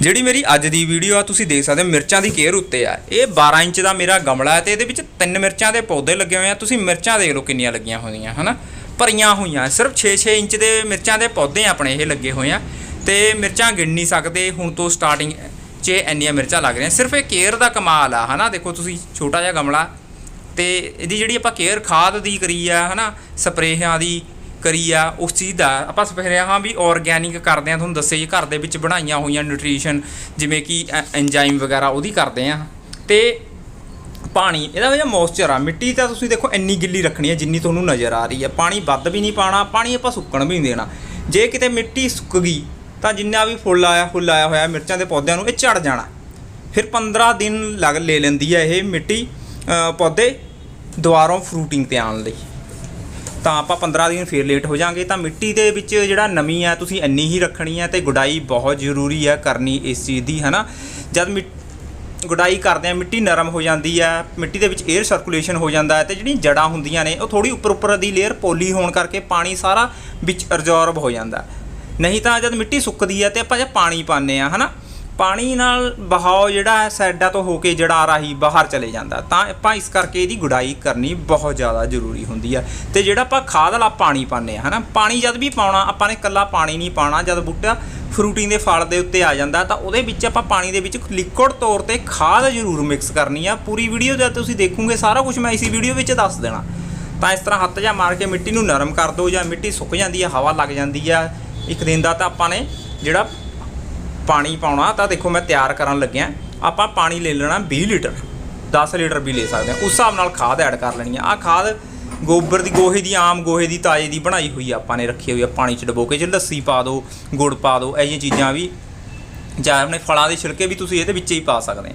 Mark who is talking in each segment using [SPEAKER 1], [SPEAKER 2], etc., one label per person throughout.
[SPEAKER 1] ਜਿਹੜੀ ਮੇਰੀ ਅੱਜ ਦੀ ਵੀਡੀਓ ਆ, ਤੁਸੀਂ ਦੇਖ ਸਕਦੇ ਹੋ, ਮਿਰਚਾਂ ਦੀ ਕੇਅਰ ਉੱਤੇ ਆ। ਇਹ 12 ਇੰਚ ਦਾ ਮੇਰਾ ਗਮਲਾ ਹੈ ਤੇ ਇਹਦੇ ਵਿੱਚ ਤਿੰਨ ਮਿਰਚਾਂ ਦੇ ਪੌਦੇ ਲੱਗੇ ਹੋਏ ਆ। ਤੁਸੀਂ ਮਿਰਚਾਂ ਦੇਖ ਲਓ ਕਿੰਨੀਆਂ ਲੱਗੀਆਂ ਹੋਈਆਂ, ਹਨਾ? ਭਰੀਆਂ ਹੋਈਆਂ। ਸਿਰਫ 6-6 ਇੰਚ ਦੇ ਮਿਰਚਾਂ ਦੇ ਪੌਦੇ ਆਪਣੇ ਇਹ ਲੱਗੇ ਹੋਏ ਆ। ਤੇ ਮਿਰਚਾਂ ਗਿਣ ਨਹੀਂ ਸਕਦੇ। ਹੁਣ ਤੋਂ ਸਟਾਰਟਿੰਗ 'ਚ ਇੰਨੀਆਂ ਮਿਰਚਾਂ ਲੱਗ ਰਹੀਆਂ। ਸਿਰਫ ਇਹ ਕੇਅਰ ਦਾ ਕਮਾਲ ਆ, ਹਨਾ? ਦੇਖੋ ਤੁਸੀਂ ਛੋਟਾ ਜਿਹਾ ਗਮਲਾ ਤੇ ਇਹਦੀ ਜਿਹੜੀ ਆਪਾਂ ਕੇਅਰ ਖਾਦ ਦੀ ਕਰੀ ਆ, ਹਨਾ? ਸਪਰੇਹਾਂ ਦੀ ਕਰੀ ਆ, ਉਸ ਚੀਜ਼ ਦਾ। ਆਪਾਂ ਸਪਰੇਹਾਂ ਵੀ ਆਰਗੈਨਿਕ ਕਰਦੇ ਆ ਤੁਹਾਨੂੰ ਦੱਸਿਆ ਜੀ, ਘਰ ਦੇ ਵਿੱਚ ਬਣਾਈਆਂ ਹੋਈਆਂ ਨਿਊਟ੍ਰੀਸ਼ਨ ਜਿਵੇਂ ਕਿ ਐਂਜ਼ਾਈਮ ਵਗੈਰਾ, ਉਹਦੀ ਕਰਦੇ ਆ ਤੇ ਪਾਣੀ, ਇਹਦਾ ਜਿਹੜਾ ਮੋਇਸਚਰ ਆ, ਮਿੱਟੀ ਤਾਂ ਤੁਸੀਂ ਦੇਖੋ ਇੰਨੀ ਗਿੱਲੀ ਰੱਖਣੀ ਹੈ ਜਿੰਨੀ ਤੁਹਾਨੂੰ ਨਜ਼ਰ ਆ ਰਹੀ ਹੈ। ਪਾਣੀ ਵੱਧ ਵੀ ਨਹੀਂ ਪਾਣਾ ਪਾਣੀ ਆਪਾਂ ਸੁੱਕਣ ਵੀ ਨਹੀਂ ਦੇਣਾ। ਜੇ ਕਿਤੇ ਮਿੱਟੀ ਸੁੱਕ ਗਈ, ਤਾਂ ਜਿੰਨਾ ਵੀ ਫੁੱਲ ਆਇਆ ਫੁੱਲ ਆਇਆ ਹੋਇਆ, ਮਿਰਚਾਂ ਦੇ ਪੌਦਿਆਂ ਨੂੰ ਇਹ ਝੜ ਜਾਣਾ। ਫਿਰ 15 ਦਿਨ ਲੱਗ ਲੈ ਲੈਂਦੀ ਹੈ ਇਹ ਮਿੱਟੀ ਪੌਦੇ ਦੁਬਾਰੋਂ ਫਰੂਟਿੰਗ ਤੇ ਆਉਣ ਲਈ। ਤਾਂ ਆਪਾਂ 15 ਦਿਨ ਫੇਰ ਲੇਟ ਹੋ ਜਾਾਂਗੇ, ਤਾਂ ਮਿੱਟੀ ਦੇ ਵਿੱਚ ਜਿਹੜਾ ਨਮੀ ਆ, ਤੁਸੀਂ ਇੰਨੀ ਹੀ ਰੱਖਣੀ ਹੈ ਤੇ ਗੁਡਾਈ ਬਹੁਤ ਜ਼ਰੂਰੀ ਹੈ ਕਰਨੀ ਇਸ ਚੀਜ਼ ਦੀ ਹੈ ਨਾ ਜਦ ਮਿੱਟ- ਗੁਡਾਈ ਕਰਦੇ ਆ, ਮਿੱਟੀ ਨਰਮ ਹੋ ਜਾਂਦੀ ਹੈ ਮਿੱਟੀ ਦੇ ਵਿੱਚ 에ਅਰ ਸਰਕੂਲੇਸ਼ਨ ਹੋ ਜਾਂਦਾ ਹੈ ਤੇ ਜਿਹੜੀਆਂ ਜੜਾਂ ਹੁੰਦੀਆਂ ਨੇ, ਉਹ ਥੋੜੀ ਉੱਪਰ ਉੱਪਰ ਦੀ ਲੇਅਰ ਪੋਲੀ ਹੋਣ ਕਰਕੇ ਪਾਣੀ ਸਾਰਾ ਵਿੱਚ ਅਬਜ਼ੌਰਬ ਹੋ ਜਾਂਦਾ। ਨਹੀਂ ਤਾਂ ਜਦ ਮਿੱਟੀ ਸੁੱਕਦੀ ਹੈ ਤੇ ਆਪਾਂ ਜੇ ਪਾਣੀ ਪਾਉਂਦੇ ਆ, ਹਨਾ? ਪਾਣੀ ਨਾਲ ਬਹਾਓ ਜਿਹੜਾ ਹੈ ਸਾਈਡਾਂ ਤੋਂ ਹੋ ਕੇ ਜੜਾ ਰਾਹੀਂ ਬਾਹਰ ਚਲੇ ਜਾਂਦਾ। ਤਾਂ ਆਪਾਂ ਇਸ ਕਰਕੇ ਇਹਦੀ ਗੁਡਾਈ ਕਰਨੀ ਬਹੁਤ ਜ਼ਿਆਦਾ ਜ਼ਰੂਰੀ ਹੁੰਦੀ ਹੈ ਤੇ ਜਿਹੜਾ ਆਪਾਂ ਖਾਦ ਵਾਲਾ ਪਾਣੀ ਪਾਉਂਦੇ ਆ ਹਨਾ? ਪਾਣੀ ਜਦ ਵੀ ਪਾਉਣਾ, ਆਪਾਂ ਨੇ ਇਕੱਲਾ ਪਾਣੀ ਨਹੀਂ ਪਾਉਣਾ, ਜਦ ਬੂਟਾ ਫਰੂਟਿੰਗ ਦੇ ਫਲ ਦੇ ਉੱਤੇ ਆ ਜਾਂਦਾ, ਤਾਂ ਉਹਦੇ ਵਿੱਚ ਆਪਾਂ ਪਾਣੀ ਦੇ ਵਿੱਚ ਲਿਕੁਇਡ ਤੌਰ ਤੇ ਖਾਦ ਜ਼ਰੂਰ ਮਿਕਸ ਕਰਨੀ ਆ। ਪੂਰੀ ਵੀਡੀਓ ਜਦ ਤੁਸੀਂ ਦੇਖੋਗੇ, ਸਾਰਾ ਕੁਝ ਮੈਂ ਇਸੀ ਵੀਡੀਓ ਵਿੱਚ ਦੱਸ ਦੇਣਾ। ਤਾਂ ਇਸ ਤਰ੍ਹਾਂ ਹੱਥ ਜਾਂ ਮਾਰ ਕੇ ਮਿੱਟੀ ਨੂੰ ਨਰਮ ਕਰ ਦਿਓ ਜਾਂ ਮਿੱਟੀ ਸੁੱਕ ਜਾਂਦੀ ਹੈ ਹਵਾ ਲੱਗ ਜਾਂਦੀ ਹੈ ਇੱਕ ਦਿਨ ਦਾ ਤਾਂ ਆਪਾਂ ਨੇ ਜਿਹੜਾ ਪਾਣੀ ਪਾਉਣਾ, ਤਾਂ ਦੇਖੋ ਮੈਂ ਤਿਆਰ ਕਰਨ ਲੱਗਿਆ, ਆਪਾਂ ਪਾਣੀ ਲੈ ਲੈਣਾ 20 ਲੀਟਰ 10 ਲੀਟਰ ਵੀ ਲੈ ਸਕਦੇ ਹਾਂ। ਉਸ ਹਿਸਾਬ ਨਾਲ ਖਾਦ ਐਡ ਕਰ ਲੈਣੀ ਆ। ਆ ਖਾਦ ਗੋਬਰ ਦੀ, ਗੋਹੇ ਦੀ, ਆਮ ਗੋਹੇ ਦੀ ਤਾਜ਼ੇ ਦੀ ਬਣਾਈ ਹੋਈ ਆਪਾਂ ਨੇ ਰੱਖੀ ਹੋਈ ਆ ਪਾਣੀ ਚ ਡਬੋ ਕੇ, ਜੇ ਲੱਸੀ ਪਾ ਦਿਓ ਗੁੜ ਪਾ ਦਿਓ ਇਹ ਜਿਹੀਆਂ ਚੀਜ਼ਾਂ ਵੀ, ਜਾਂ ਆਪਣੇ ਫਲਾਂ ਦੇ ਛਿਲਕੇ ਵੀ ਤੁਸੀਂ ਇਹਦੇ ਵਿੱਚ ਹੀ ਪਾ ਸਕਦੇ ਆ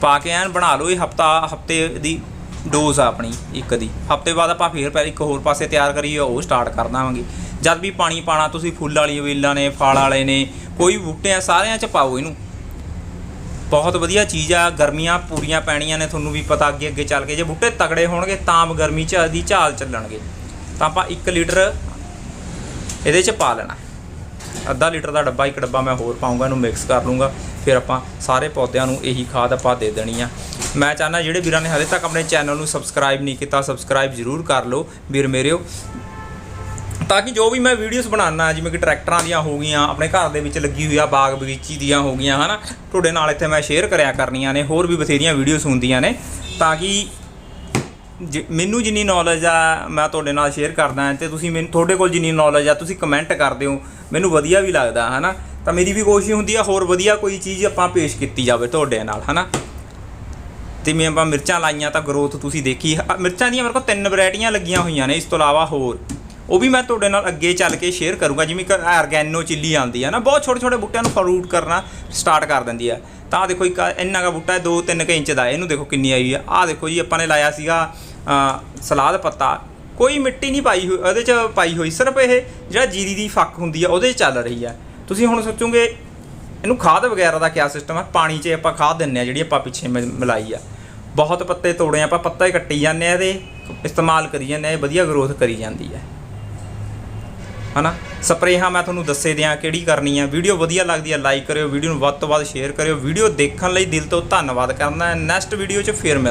[SPEAKER 1] ਪਾ ਕੇ ਐਨ ਬਣਾ ਲਓ, ਇਹ ਹਫਤਾ, ਹਫ਼ਤੇ ਦੀ ਡੋਜ਼ ਆ ਆਪਣੀ, ਇੱਕ ਦੀ। ਹਫ਼ਤੇ ਬਾਅਦ ਆਪਾਂ ਫੇਰ ਪਹਿਲੇ ਇੱਕ ਹੋਰ ਪਾਸੇ ਤਿਆਰ ਕਰੀਏ, ਉਹ ਸਟਾਰਟ ਕਰ ਦੇਵਾਂਗੇ ਜਦ ਵੀ ਪਾਣੀ ਪਾਣਾ ਤੁਸੀਂ ਫੁੱਲ ਵਾਲੀ ਵੇਲਾਂ ਨੇ, ਫਲ ਵਾਲੇ ਨੇ ਕੋਈ ਵੀ ਬੂਟੇ ਆ, ਸਾਰਿਆਂ 'ਚ ਪਾਓ ਇਹਨੂੰ। ਬਹੁਤ ਵਧੀਆ ਚੀਜ਼ ਆ, ਗਰਮੀਆਂ ਪੂਰੀਆਂ ਪੈਣੀਆਂ ਨੇ, ਤੁਹਾਨੂੰ ਵੀ ਪਤਾ ਅੱਗੇ ਅੱਗੇ ਚੱਲ ਕੇ। ਜੇ ਬੂਟੇ ਤਗੜੇ ਹੋਣਗੇ, ਤਾਂ ਗਰਮੀ 'ਚ ਦੀ ਝਾਲ ਚੱਲਣਗੇ। ਤਾਂ ਆਪਾਂ 1 ਲੀਟਰ ਇਹਦੇ 'ਚ ਪਾ ਲੈਣਾ। ਅੱਧਾ ਲੀਟਰ ਦਾ ਡੱਬਾ, ਇੱਕ ਡੱਬਾ ਮੈਂ ਹੋਰ ਪਾਉਂਗਾ ਇਹਨੂੰ ਮਿਕਸ ਕਰ ਲੂੰਗਾ ਫਿਰ ਆਪਾਂ ਸਾਰੇ ਪੌਦਿਆਂ ਨੂੰ ਇਹੀ ਖਾਦ ਆਪਾਂ ਦੇ ਦੇਣੀ ਆ। ਮੈਂ ਚਾਹੁੰਦਾ ਜਿਹੜੇ ਵੀਰਾਂ ਨੇ ਹਲੇ ਤੱਕ ਆਪਣੇ ਚੈਨਲ ਨੂੰ ਸਬਸਕ੍ਰਾਈਬ ਨਹੀਂ ਕੀਤਾ ਸਬਸਕ੍ਰਾਈਬ ਜ਼ਰੂਰ ਕਰ ਲਓ। ਵੀਰ ਮੇਰਿਓ ਤਾਂ ਕਿ ਜੋ ਵੀ ਮੈਂ ਵੀਡੀਓਜ਼ ਬਣਾਉਣਾ ਜਿਵੇਂ ਕਿ ਟਰੈਕਟਰਾਂ ਦੀਆਂ ਹੋ ਗਈਆਂ, ਆਪਣੇ ਘਰ ਦੇ ਵਿੱਚ ਲੱਗੀ ਹੋਈ ਆ ਬਾਗ ਬਗੀਚੀ ਦੀਆਂ ਹੋ ਗਈਆਂ, ਹਨਾ? ਤੁਹਾਡੇ ਨਾਲ ਇੱਥੇ ਮੈਂ ਸ਼ੇਅਰ ਕਰਿਆ ਕਰਨੀਆਂ ਨੇ, ਹੋਰ ਵੀ ਬਥੇਰੀਆਂ ਵੀਡੀਓਜ਼ ਹੁੰਦੀਆਂ ਨੇ। ਤਾਂ ਕਿ ਜਿ- ਮੈਨੂੰ ਜਿੰਨੀ ਨੌਲੇਜ ਆ, ਮੈਂ ਤੁਹਾਡੇ ਨਾਲ ਸ਼ੇਅਰ ਕਰਦਾ ਹਾਂ ਤੇ ਤੁਸੀਂ ਮੈਨੂੰ, ਤੁਹਾਡੇ ਕੋਲ ਜਿੰਨੀ ਨੌਲੇਜ ਆ, ਤੁਸੀਂ ਕਮੈਂਟ ਕਰਦੇ ਹੋ। ਮੈਨੂੰ ਵਧੀਆ ਵੀ ਲੱਗਦਾ, ਹਨਾ? ਤਾਂ ਮੇਰੀ ਵੀ ਕੋਸ਼ਿਸ਼ ਹੁੰਦੀ ਆ, ਹੋਰ ਵਧੀਆ ਕੋਈ ਚੀਜ਼ ਆਪਾਂ ਪੇਸ਼ ਕੀਤੀ ਜਾਵੇ ਤੁਹਾਡੇ ਨਾਲ, ਹਨਾ? ਤੇ ਮੈਂ ਆਪਾਂ ਮਿਰਚਾਂ ਲਾਈਆਂ ਤਾਂ ਗਰੋਥ ਤੁਸੀਂ ਦੇਖੀ ਮਿਰਚਾਂ ਦੀਆਂ ਮੇਰੇ ਕੋਲ ਤਿੰਨ ਵੈਰਾਈਟੀਆਂ ਲੱਗੀਆਂ ਹੋਈਆਂ ਨੇ, ਇਸ ਤੋਂ ਇਲਾਵਾ ਹੋਰ। ਉਹ ਵੀ ਮੈਂ ਤੁਹਾਡੇ ਨਾਲ ਅੱਗੇ ਚੱਲ ਕੇ ਸ਼ੇਅਰ ਕਰੂੰਗਾ ਜਿਵੇਂ ਕਿ ਆਰਗੈਨੋ ਚਿੱਲੀ ਆਉਂਦੀ ਹੈ ਨਾ ਬਹੁਤ ਛੋਟੇ ਛੋਟੇ ਬੂਟਿਆਂ ਨੂੰ ਫਰੂਟ ਕਰਨਾ ਸਟਾਰਟ ਕਰ ਦਿੰਦੀ ਹੈ ਤਾਂ ਦੇਖੋ ਇੱਕ ਇੰਨਾ ਕਾ ਬੂਟਾ 2-3 ਇੰਚ ਦਾ ਇਹਨੂੰ ਦੇਖੋ ਕਿੰਨੀ ਆਈ ਆ। ਆਹ ਦੇਖੋ ਜੀ ਆਪਾਂ ਨੇ ਲਾਇਆ ਸੀਗਾ ਸਲਾਦ ਪੱਤਾ। ਕੋਈ ਮਿੱਟੀ ਨਹੀਂ ਪਾਈ ਹੋਈ ਉਹਦੇ ਚ ਪਾਈ ਹੋਈ ਸਿਰਫ ਇਹ ਜਿਹੜਾ ਜੀਰੀ ਦੀ ਫੱਕ ਹੁੰਦੀ ਆ ਉਹਦੇ 'ਚ ਚੱਲ ਰਹੀ ਆ। ਤੁਸੀਂ ਹੁਣ ਸੋਚੋਗੇ ਇਹਨੂੰ ਖਾਦ ਵਗੈਰਾ ਦਾ ਕਿਆ ਸਿਸਟਮ ਹੈ ਪਾਣੀ 'ਚ ਆਪਾਂ ਖਾਦ ਦਿੰਨੇ ਆ ਜਿਹੜੀ ਆਪਾਂ ਪਿੱਛੇ ਮਿਲਾਈ ਆ। ਬਹੁਤ ਪੱਤੇ ਤੋੜੇ ਆ, ਆਪਾਂ ਪੱਤਾ ਹੀ ਕੱਟੀ ਜਾਂਦੇ ਆ ਇਹਦੇ ਇਸਤੇਮਾਲ ਕਰੀ ਜਾਂਦੇ ਆ ਇਹ ਵਧੀਆ ਗਰੋਥ ਕਰੀ ਜਾਂਦੀ ਹੈ ਹਨਾ? ਸਪਰੇਹਾਂ ਮੈਂ ਤੁਹਾਨੂੰ ਦੱਸੇ ਦਿਆਂ ਕਿਹੜੀ ਕਰਨੀ ਆ। ਵੀਡੀਓ ਵਧੀਆ ਲੱਗਦੀ ਆ ਲਾਈਕ ਕਰਿਓ, ਵੀਡੀਓ ਨੂੰ ਵੱਧ ਤੋਂ ਵੱਧ ਸ਼ੇਅਰ ਕਰਿਓ। ਵੀਡੀਓ ਦੇਖਣ ਲਈ ਦਿਲ ਤੋਂ ਧੰਨਵਾਦ ਕਰਦਾ ਨੈਕਸਟ ਵੀਡੀਓ 'ਚ ਫੇਰ ਮਿਲ